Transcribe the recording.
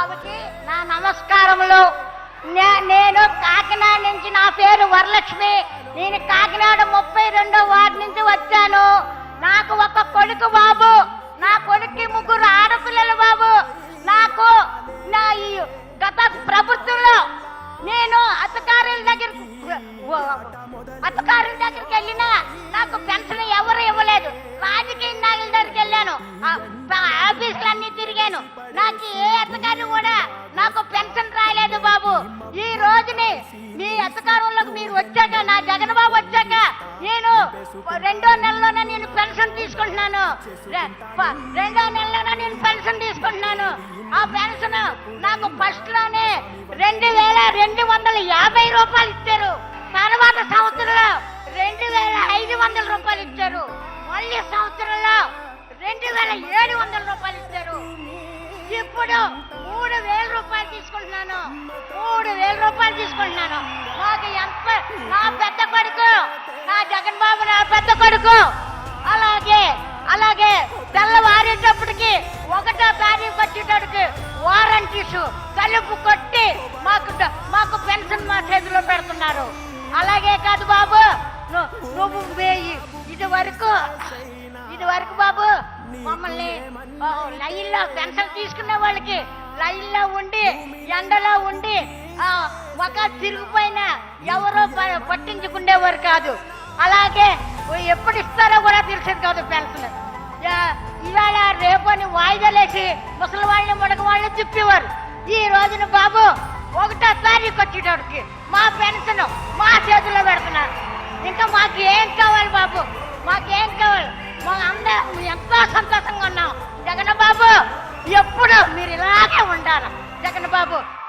బాబుకి నా నమస్కారములు. నేను కాకినాడ నుంచి నా పేరు వరలక్ష్మి. నేను కాకినాడ ముప్పై రెండో వార్డు నుంచి వచ్చాను. నాకు ఒక కొడుకు బాబు. నా కొడుక్కి ముగ్గురు ఆడపిల్లలు బాబు. నాకు నా ఈ గత ప్రభుత్వంలో నేను అధికారుల దగ్గర అధికారుల దగ్గరికి వెళ్ళినా నాకు పెన్షన్ ఎవరు ఇవ్వలేదు. రాజకీయ నాయకుల దగ్గరికి వెళ్ళాను. ఆ ప- ఆఫీసులన్నీ తిరిగాను. నాకు ఏ అధికారి కూడా నాకు పెన్షన్ రాలేదు బాబు. ఈ రోజుని మీ అధికారంలోకి మీరు వచ్చాక నా జగన్ బాబు వచ్చాక నేను రెండో నెలలోనే నేను పెన్షన్ తీసుకుంటున్నాను. రెండో నెలలోనే నేను పెన్షన్ తీసుకుంటున్నాను. ఆ పెన్షన్ నాకు ఫస్ట్లోనే రెండు వేల రెండు వందల యాభై రూపాయలు ఇచ్చారు. తర్వాత సంవత్సరంలో రెండు వేల ఐదు వందల రూపాయలు ఇచ్చారు. మళ్ళీ సంవత్సరంలో రెండు వేల ఏడు వందల రూపాయలు ఇచ్చారు. ఇప్పుడు మూడు వేల రూపాయలు తీసుకుంటున్నాను. మూడు వేల రూపాయలు తీసుకుంటున్నాను. మాకు ఎంత? నా పెద్ద కొడుకు. నా జగన్ బాబు నా పెద్ద కొడుకు. అలాగే అలాగే తెల్లవారేటప్పటికి ఒకటో తారీఖు వచ్చేటప్పటికి వారంటీస్ కలుపు కొట్టి మాకు మాకు పెన్షన్ మా చేతిలో పెడుతున్నారు. అలాగే కాదు బాబు నువ్వు ఇది వరకు ఇది వరకు బాబు మమ్మల్ని లైన్లో పెన్షన్ తీసుకునే వాళ్ళకి లైన్లో ఉండి ఎండలో ఉండి ఒక తిరిగిపోయిన ఎవరో పట్టించుకునేవారు కాదు. అలాగే ఎప్పుడు ఇస్తారో కూడా తెలిసేది కాదు పెన్షన్. ఇవాళ రేపని వాయిదాలేసి ముసలి వాళ్ళని ముడక వాళ్ళని తిప్పేవారు. ఈ రోజున బాబు ఒకటో తారీఖు వచ్చేటప్పటికి మా పెన్షన్ మా చేతిలో పెడుతున్నారు. ఇంకా మాకు ఏం కావాలి బాబు? మాకేం కావాలి? మీరు ఇలాగే ఉండాలి. జగన్ బాబు